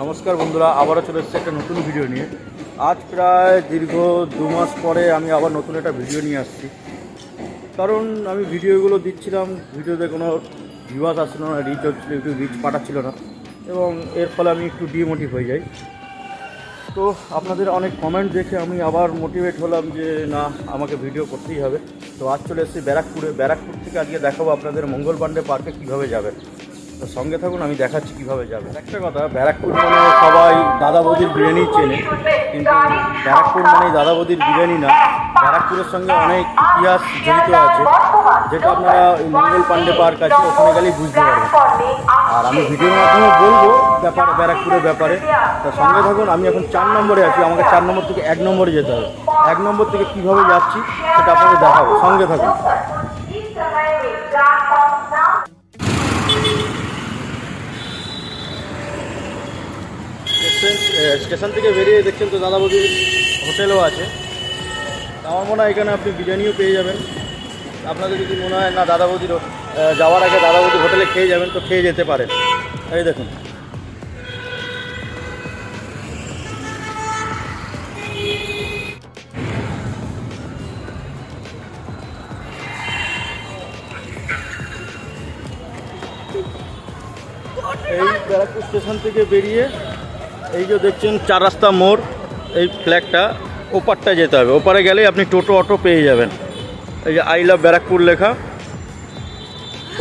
নমস্কার বন্ধুরা, আবারও চলে এসেছে একটা নতুন ভিডিও নিয়ে। আজ প্রায় দীর্ঘ দু মাস পরে আমি আবার নতুন একটা ভিডিও নিয়ে আসছি। কারণ আমি ভিডিওগুলো দিচ্ছিলাম ভিডিওতে কোনো ভিউয়ার্স আসছিল না রিচ হচ্ছিল, একটু রিচ পাঠাচ্ছিল না। এবং এর ফলে আমি একটু ডিমোটিভ হয়ে যাই। তো আপনাদের অনেক কমেন্ট দেখে আমি আবার মোটিভেট হলাম যে, না, আমাকে ভিডিও করতেই হবে। তো আজ চলে এসেছি ব্যারাকপুরে। ব্যারাকপুর থেকে আজকে দেখাবো আপনাদের মঙ্গল পাণ্ডে পার্কে কীভাবে যাবেন। সঙ্গে থাকুন, আমি দেখাচ্ছি কীভাবে যাবে। একটা কথা, ব্যারাকপুর মানে সবাই দাদা বৌদির বিরিয়ানি চেনে, কিন্তু ব্যারাকপুর মানেই দাদা বৌদির বিরিয়ানি না। ব্যারাকপুরের সঙ্গে অনেক ইতিহাস জড়িত আছে, যেটা আপনারা মঙ্গল পাণ্ডে পার্ক আছে, ওখানে গেলেই বুঝতে পারবেন। আর আমি ভিডিওর মাধ্যমে বলব ব্যাপারে, ব্যারাকপুরের ব্যাপারে। তা সঙ্গে থাকুন, আমি এখন চার নম্বরে আছি, আমাকে চার নম্বর থেকে এক নম্বরে যেতে হবে। এক নম্বর থেকে কীভাবে যাচ্ছি, সেটা আপনাদের দেখাবো। সঙ্গে থাকুন। স্টেশন থেকে বেরিয়ে দেখছেন তো দাদা বৌদির হোটেলও আছে। আমার মনে হয় এখানে আপনি বিরিয়ানিও পেয়ে যাবেন। আপনাদের যদি মনে হয় না দাদা বৌদির যাওয়ার আগে দাদা বৌদির হোটেলে খেয়ে যাবেন, তো খেয়ে যেতে পারেন। এই দেখুন। এই ব্যারাকপুর স্টেশন থেকে বেরিয়ে এই যে দেখছেন, চার রাস্তা মোড়, এই ফ্ল্যাগটা ওপারটা যেতে হবে। ওপারে গেলেই আপনি টোটো, অটো পেয়ে যাবেন। এই যে আই লাভ ব্যারাকপুর লেখা।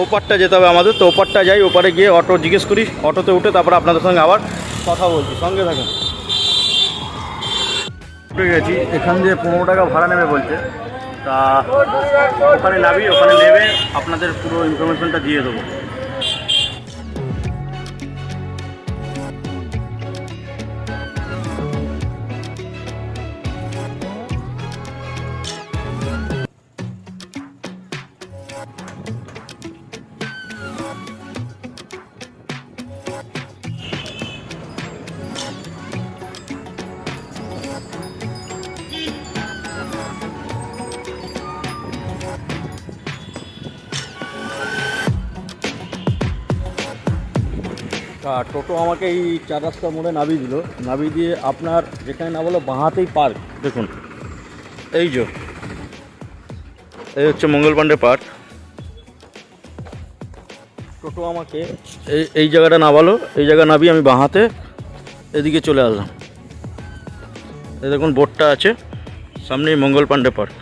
ওপারটা যেতে হবে আমাদের। তো ওপারটা যাই, ওপারে গিয়ে অটো জিজ্ঞেস করি, অটোতে উঠে তারপরে আপনাদের সঙ্গে আবার কথা বলছি। সঙ্গে থাকেন। উঠে গেছি। এখান দিয়ে পনেরো টাকা ভাড়া নেবে বলছে। তা ওখানে নাবি ওখানে নেবে, আপনাদের পুরো ইনফরমেশনটা দিয়ে দেবো। টোটো আমাকে এই চার রাস্তার মোড়ে নামিয়ে দিল। নামিয়ে দিয়ে আপনার যেখানে না বলো বাঁহাতেই পার্ক। দেখুন, এই যে, এই হচ্ছে মঙ্গল পাণ্ডে পার্ক। টোটো আমাকে এই এই জায়গাটা নামালো, এই জায়গা নামিয়ে আমি বাঁহাতে এদিকে চলে আসলাম। এই দেখুন বোর্ডটা আছে, সামনেই মঙ্গল পাণ্ডে পার্ক।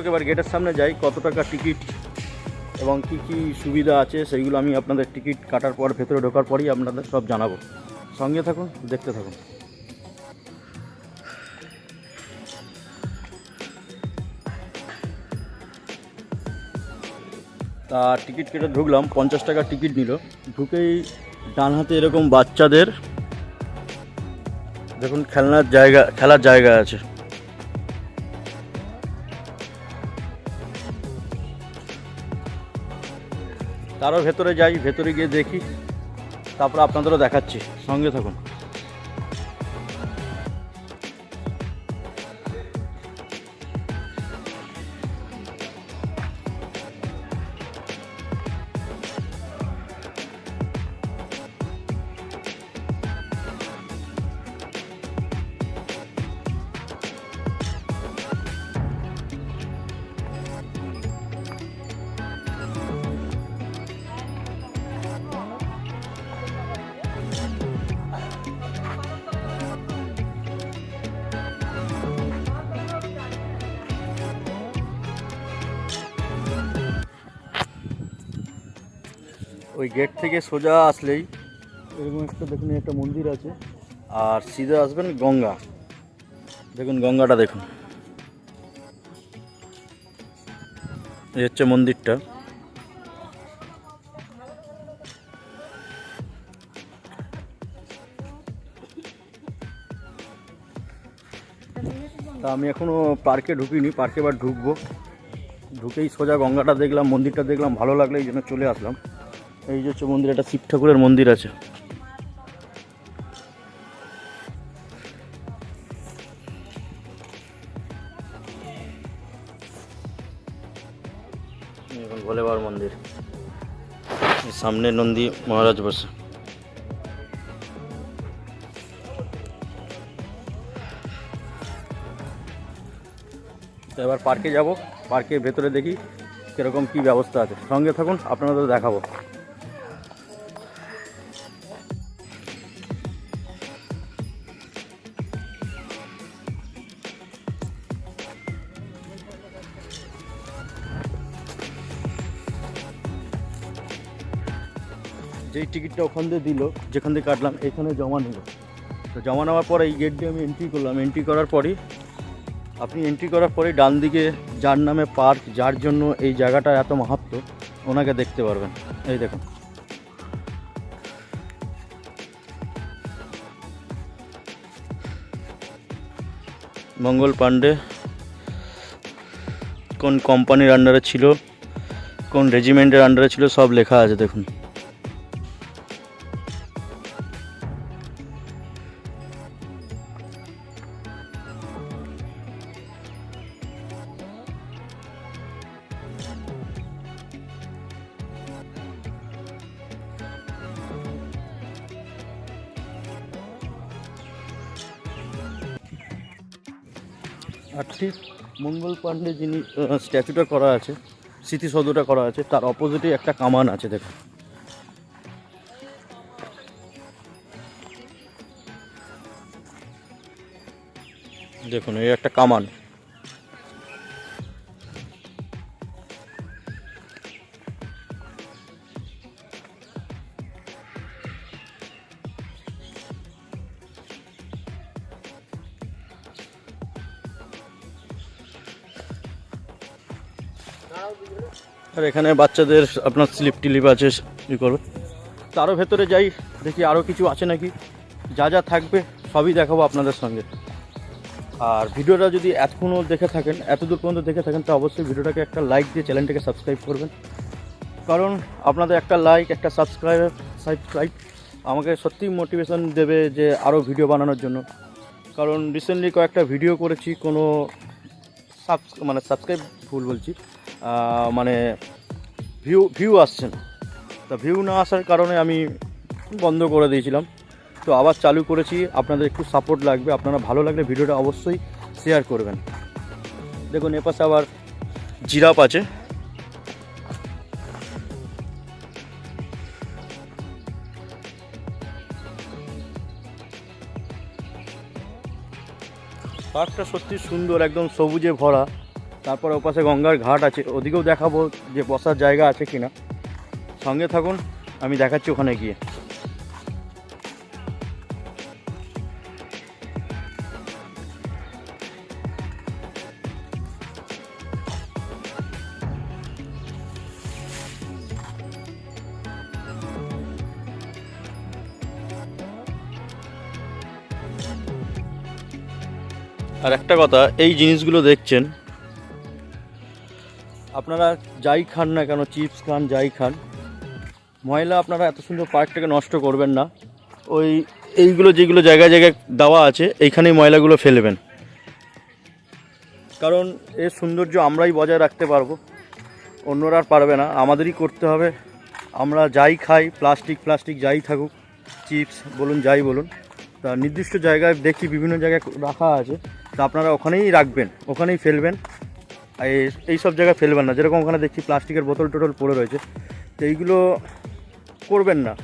হোক, এবার গেটের সামনে যাই, কত টাকা টিকিট এবং কি কি সুবিধা আছে, সেইগুলো আমি আপনাদের টিকিট কাটার পর, ভেতরে ঢোকার পরই আপনাদের সব জানাব। সঙ্গে থাকুন, দেখতে থাকুন। তা টিকিট কেটে ঢুকলাম, পঞ্চাশ টাকা টিকিট নিল। ঢুকেই ডান হাতে এরকম বাচ্চাদের, দেখুন, খেলনার জায়গা, খেলার জায়গা আছে। তারও ভেতরে যাই ভেতরে গিয়ে দেখি তারপর আপনাদেরও দেখাচ্ছি। সঙ্গে থাকুন। ওই গেট থেকে সোজা আসলেই এরকম একটা দেখুন একটা মন্দির আছে। আর সিধা আসবেন গঙ্গা। দেখুন গঙ্গাটা দেখুন। এই হচ্ছে মন্দিরটা। তা আমি এখনও পার্কে ঢুকিনি পার্কে এবার ঢুকবো। ঢুকেই সোজা গঙ্গাটা দেখলাম মন্দিরটা দেখলাম ভালো লাগলে এই জন্য চলে আসলাম। এই যে হচ্ছে মন্দির একটা শিব ঠাকুরের মন্দির আছে। এখন ভোলে মন্দির। সামনে নন্দী মহারাজ বসে। এবার পার্কে যাব, পার্কের ভেতরে দেখি কীরকম কি ব্যবস্থা আছে। সঙ্গে থাকুন, আপনাদের দেখাবো। টিকিটটা ওখান দিয়ে দিল, যেখান থেকে কাটলাম, এখানে জমা নিল। তো জমা নেওয়ার পরে এই গেট দিয়ে আমি এন্ট্রি করলাম। এন্ট্রি করার পরই, আপনি এন্ট্রি করার পরেই ডান দিকে যার নামে পার্ক যার জন্য এই জায়গাটা এত মাহাত্ম ওনাকে দেখতে পারবেন। এই দেখুন। মঙ্গল পাণ্ডে, কোন কোম্পানির আন্ডারে ছিল, কোন রেজিমেন্টের আন্ডারে ছিল, সব লেখা আছে, দেখুন। আর ঠিক মঙ্গল পাণ্ডে যিনি স্ট্যাচুটা করা আছে, স্মৃতিসৌধটা করা আছে, তার অপোজিটে একটা কামান আছে, দেখুন। দেখুন, এই একটা কামান। আর এখানে বাচ্চাদের আপনার স্লিপ টিলিপ আছে, ই করবে তারও ভেতরে যাই, দেখি আরও কিছু আছে নাকি। যা যা থাকবে, সবই দেখাবো আপনাদের সঙ্গে। আর ভিডিওটা যদি এতক্ষণও দেখে থাকেন এত দূর পর্যন্ত দেখে থাকেন, তো অবশ্যই ভিডিওটাকে একটা লাইক দিয়ে চ্যানেলটাকে সাবস্ক্রাইব করবেন। কারণ আপনাদের একটা লাইক একটা সাবস্ক্রাইব সাবস্ক্রাইব আমাকে সত্যিই মোটিভেশন দেবে যে আরও ভিডিও বানানোর জন্য। কারণ রিসেন্টলি কয়েকটা ভিডিও করেছি, কোনো সাবস মানে সাবস্ক্রাইব ভুল বলছি মানে ভিউ ভিউ আসছে না। তা ভিউ না আসার কারণে আমি বন্ধ করে দিয়েছিলাম। তো আবার চালু করেছি, আপনাদের একটু সাপোর্ট লাগবে। আপনারা ভালো লাগলে ভিডিওটা অবশ্যই শেয়ার করবেন। দেখুন, এপাশে আবার জিরাপ আছে। পার্কটা সত্যি সুন্দর, একদম সবুজে ভরা। তারপর ওপাশে গঙ্গার ঘাট আছে, ওদিকেও দেখাবো যে বসার জায়গা আছে কিনা। সঙ্গে থাকুন, আমি দেখাচ্ছি ওখানে গিয়ে। আর একটা কথা, এই জিনিসগুলো দেখছেন, আপনারা যাই খান না কেন, চিপস খান, যাই খান, ময়লা আপনারা এত সুন্দর পার্কটাকে নষ্ট করবেন না। ওই এইগুলো যেগুলো জায়গায় জায়গায় দেওয়া আছে, এইখানেই ময়লাগুলো ফেলবেন। কারণ এর সৌন্দর্য আমরাই বজায় রাখতে পারব। অন্যরা আর পারবে না, আমাদেরই করতে হবে। আমরা যাই খাই, প্লাস্টিক প্লাস্টিক যাই থাকুক, চিপস বলুন, যাই বলুন, তা নির্দিষ্ট জায়গায় দেখি, বিভিন্ন জায়গায় রাখা আছে। তা আপনারা ওখানেই রাখবেন, ওখানেই ফেলবেন। এই- সব জায়গায় ফেলবেন না, যেরকম ওখানে দেখছি প্লাস্টিকের বোতল টোটল পড়ে রয়েছে। তো এইগুলো করবেন না।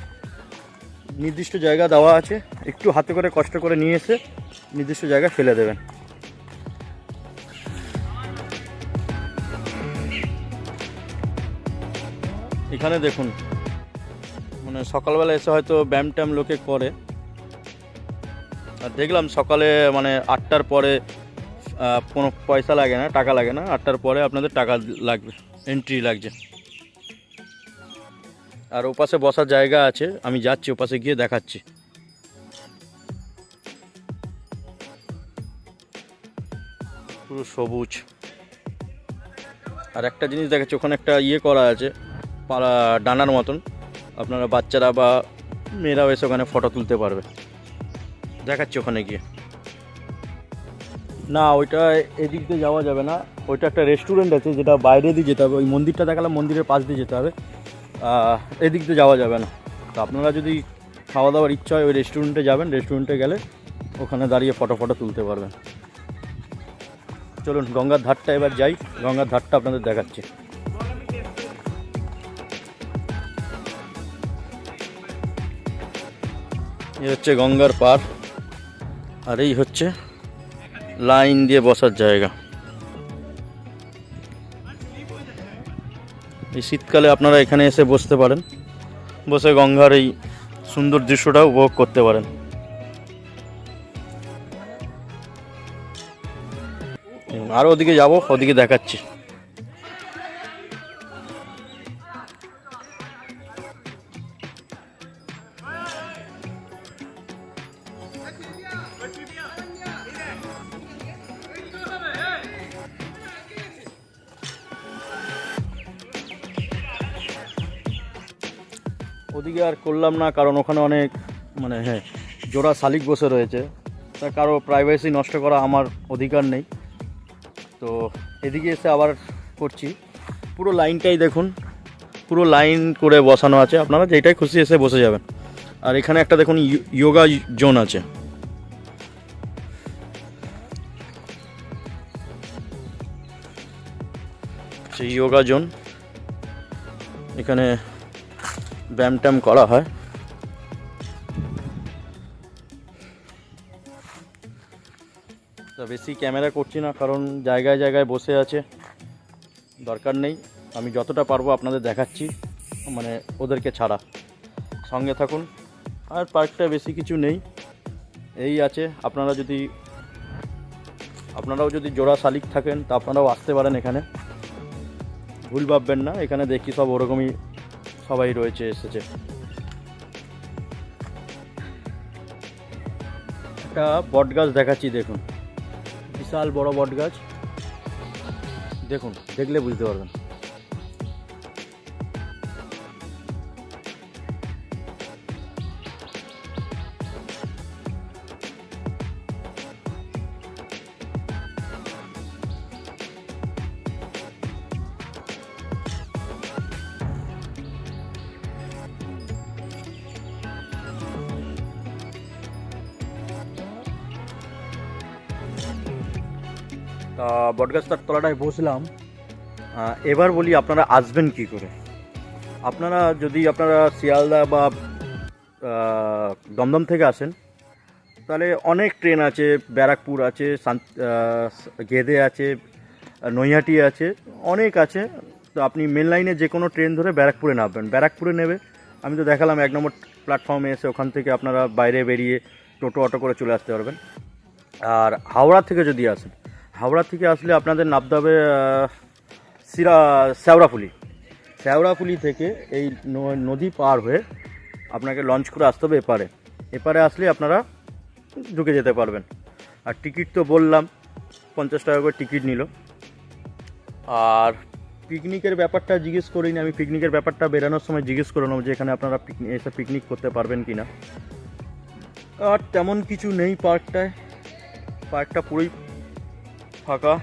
নির্দিষ্ট জায়গা দেওয়া আছে, একটু হাতে করে কষ্ট করে নিয়ে এসে নির্দিষ্ট জায়গায় ফেলে দেবেন। এখানে দেখুন মানে সকালবেলা এসে হয়তো ব্যায়াম ট্যাম লোকে করে দেখলাম সকালে মানে আটটার পরে কোনো পয়সা লাগে না, টাকা লাগে না, আটটার পরে আপনাদের টাকা লাগবে এন্ট্রি লাগছে। আর ওপাশে বসার জায়গা আছে, আমি যাচ্ছি, ওপাশে গিয়ে দেখাচ্ছি। পুরো সবুজ। আর একটা জিনিস দেখাচ্ছি, ওখানে একটা ইয়ে করা আছে, পাড়া, ডানার মতন। আপনারা বাচ্চারা বা মেয়েরাও এসে ওখানে ফটো তুলতে পারবে। দেখাচ্ছি ওখানে গিয়ে। না, ওইটা এদিক দিয়ে যাওয়া যাবে না। ওইটা একটা রেস্টুরেন্ট আছে যেটা বাইরে দিয়ে যেতে হবে। ওই মন্দিরটা দেখালাম, মন্দিরের পাশ দিয়ে যেতে হবে। এদিক দিয়ে যাওয়া যাবে না। তো আপনারা যদি খাওয়া দাওয়ার ইচ্ছা হয় ওই রেস্টুরেন্টে যাবেন রেস্টুরেন্টে গেলে ওখানে দাঁড়িয়ে ফটো ফটো তুলতে পারবেন। চলুন, গঙ্গার ধারটা এবার যাই। গঙ্গার ধারটা আপনাদের দেখাচ্ছি। এ হচ্ছে গঙ্গার পার। আর এই হচ্ছে লাইন দিয়ে বসার জায়গা। এই শীতকালে আপনারা এখানে এসে বসতে পারেন। বসে গঙ্গার এই সুন্দর দৃশ্যটা উপভোগ করতে পারেন। আর ওদিকে যাব, ওদিকে দেখাচ্ছি। ওদিকে আর করলাম না, কারণ ওখানে অনেক মানে হ্যাঁ জোড়া শালিক বসে রয়েছে। তা কারও প্রাইভেসি নষ্ট করা আমার অধিকার নেই। তো এদিকে এসে আবার করছি। পুরো লাইনটাই দেখুন, পুরো লাইন করে বসানো আছে। আপনারা যেটাই খুশি এসে বসে যাবেন। আর এখানে একটা দেখুন যোগা জোন আছে। সেই যোগা জোন এখানে ব্যায়াম ট্যাম করা হয়। তা বেশি ক্যামেরা করছি না, কারণ জায়গায় জায়গায় বসে আছে। দরকার নেই। আমি যতটা পারব আপনাদের দেখাচ্ছি মানে ওদেরকে ছাড়া। সঙ্গে থাকুন। আর পার্কটা বেশি কিছু নেই। এই আছে। আপনারা যদি, আপনারাও যদি জোড়া শালিক থাকেন, তা আপনারাও আসতে পারেন এখানে। ভুল ভাববেন না। এখানে দেখি সব ওরকমই সবাই রয়েছে এসেছে। একটা বট গাছ দেখাচ্ছি, দেখুন। বিশাল বড় বট গাছ। দেখুন, দেখলে বুঝতে পারবেন। তা বটগাছটার তলাটায় বসলাম। এবার বলি আপনারা আসবেন কি করে? আপনারা যদি আপনারা শিয়ালদা বা দমদম থেকে আসেন, তাহলে অনেক ট্রেন আছে, ব্যারাকপুর আছে গেদে আছে, নৈহাটি আছে, অনেক আছে। তো আপনি মেন লাইনে যে কোনো ট্রেন ধরে ব্যারাকপুরে নামবেন। ব্যারাকপুরে নেবে। আমি তো দেখালাম, এক নম্বর প্ল্যাটফর্মে এসে ওখান থেকে আপনারা বাইরে বেরিয়ে টোটো, অটো করে চলে আসতে পারবেন। আর হাওড়া থেকে যদি আসেন হাওড়া থেকে আসলে আপনাদের নামতে হবে সিরা, শ্যাওড়াফুলি। শ্যাওড়াফুলি থেকে এই নদী পার হয়ে আপনাকে লঞ্চ করে আসতে হবে এপারে। এপারে আসলে আপনারা ঢুকে যেতে পারবেন। আর টিকিট তো বললাম, পঞ্চাশ টাকা করে টিকিট নিল। আর পিকনিকের ব্যাপারটা জিজ্ঞেস করিনি, আমি পিকনিকের ব্যাপারটা বেরানোর সময় জিজ্ঞেস করে নেব যে এখানে আপনারা পিকনিক এসে পিকনিক করতে পারবেন কি না আর তেমন কিছু নেই পার্কটায় পার্কটা পুরোই ফাঁকা।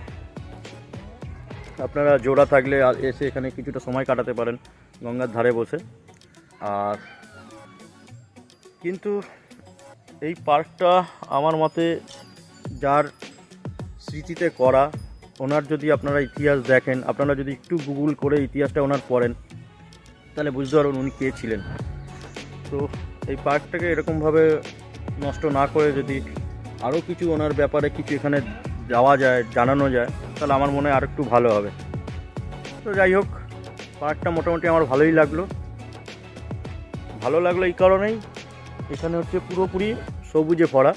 আপনারা জোড়া থাকলে এসে এখানে কিছুটা সময় কাটাতে পারেন গঙ্গার ধারে বসে। আর কিন্তু এই পার্কটা আমার মতে যার স্মৃতিতে করা, ওনার যদি আপনারা ইতিহাস দেখেন, আপনারা যদি একটু গুগল করে ইতিহাসটা ওনার পড়েন, তাহলে বুঝতে পারবেন উনি কে ছিলেন। তো এই পার্কটাকে এরকমভাবে নষ্ট না করে যদি আরও কিছু ওনার ব্যাপারে কিছু এখানে যাওয়া যায়, জানানো যায়, তাহলে আমার মনে হয় আর একটু ভালো হবে। তো যাই হোক, পার্কটা মোটামুটি আমার ভালোই লাগল। ভালো লাগল এই কারণেই, এখানে হচ্ছে পুরোপুরি সবুজে ভরা।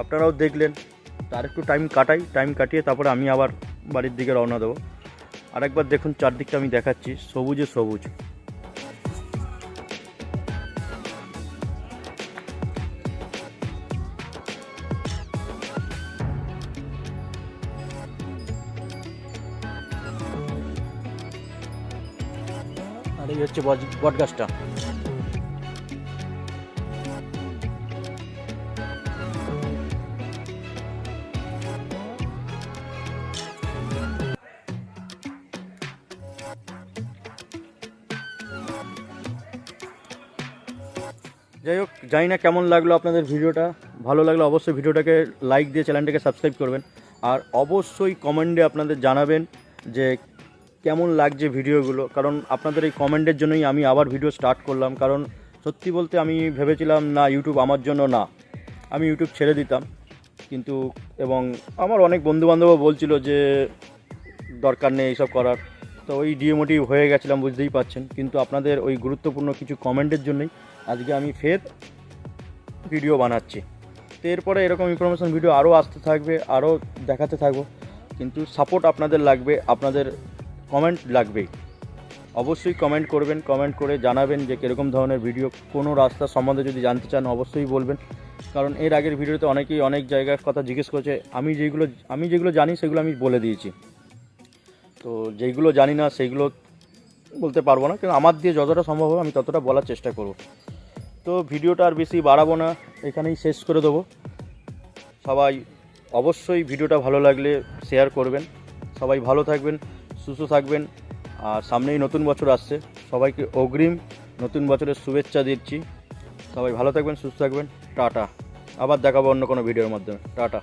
আপনারাও দেখলেন, তার একটু টাইম কাটাই টাইম কাটিয়ে তারপরে আমি আবার বাড়ির দিকে রওনা দেবো। আরেকবার দেখুন, চারদিকটা আমি দেখাচ্ছি, সবুজে সবুজ। আসছে বটগাছটা। যাই হোক, জানি না কেমন লাগল আপনাদের ভিডিওটা। ভালো লাগলে অবশ্যই ভিডিওটাকে লাইক দিয়ে চ্যানেলটাকে সাবস্ক্রাইব করবেন। আর অবশ্যই কমেন্টে আপনাদের জানাবেন যে কেমন লাগছে ভিডিওগুলো? কারণ আপনাদের এই কমেন্টের জন্যই আমি আবার ভিডিও স্টার্ট করলাম। কারণ সত্যি বলতে আমি ভেবেছিলাম, না ইউটিউব আমার জন্য না। আমি ইউটিউব ছেড়ে দিতাম। কিন্তু, এবং আমার অনেক বন্ধুবান্ধবও বলছিল যে, দরকার নেই এইসব করার। তো ওই ডিএমোটিভ হয়ে গেছিলাম, বুঝতেই পাচ্ছেন কিন্তু আপনাদের ওই গুরুত্বপূর্ণ কিছু কমেন্টের জন্যই আজকে আমি ফের ভিডিও বানাচ্ছি। তো এরপরে এরকম ইনফরমেশন ভিডিও আরও আসতে থাকবে, আরও দেখাতে থাকব। কিন্তু সাপোর্ট আপনাদের লাগবে, আপনাদের কমেন্ট লাগবেই অবশ্যই কমেন্ট করবেন, কমেন্ট করে জানাবেন যে কীরকম ধরনের ভিডিও, কোনো রাস্তা সম্বন্ধে যদি জানতে চান অবশ্যই বলবেন। কারণ এর আগের ভিডিওতে অনেকেই অনেক জায়গার কথা জিজ্ঞেস করেছে, আমি যেগুলো আমি যেগুলো জানি সেগুলো আমি বলে দিয়েছি। তো যেইগুলো জানি না সেইগুলো বলতে পারব না, কিন্তু আমার দিয়ে যতটা সম্ভব হবে আমি ততটা বলার চেষ্টা করব। তো ভিডিওটা আর বেশি বাড়াবো না, এখানেই শেষ করে দেবো। সবাই অবশ্যই ভিডিওটা ভালো লাগলে শেয়ার করবেন। সবাই ভালো থাকবেন। সুস্থ থাকবেন। আর সামনেই নতুন বছর আসছে। সবাইকে অগ্রিম নতুন বছরের শুভেচ্ছা দিচ্ছি। সবাই ভালো থাকবেন, সুস্থ থাকবেন। টাটা। আবার দেখাবো অন্য কোনো ভিডিওর মাধ্যমে। টাটা।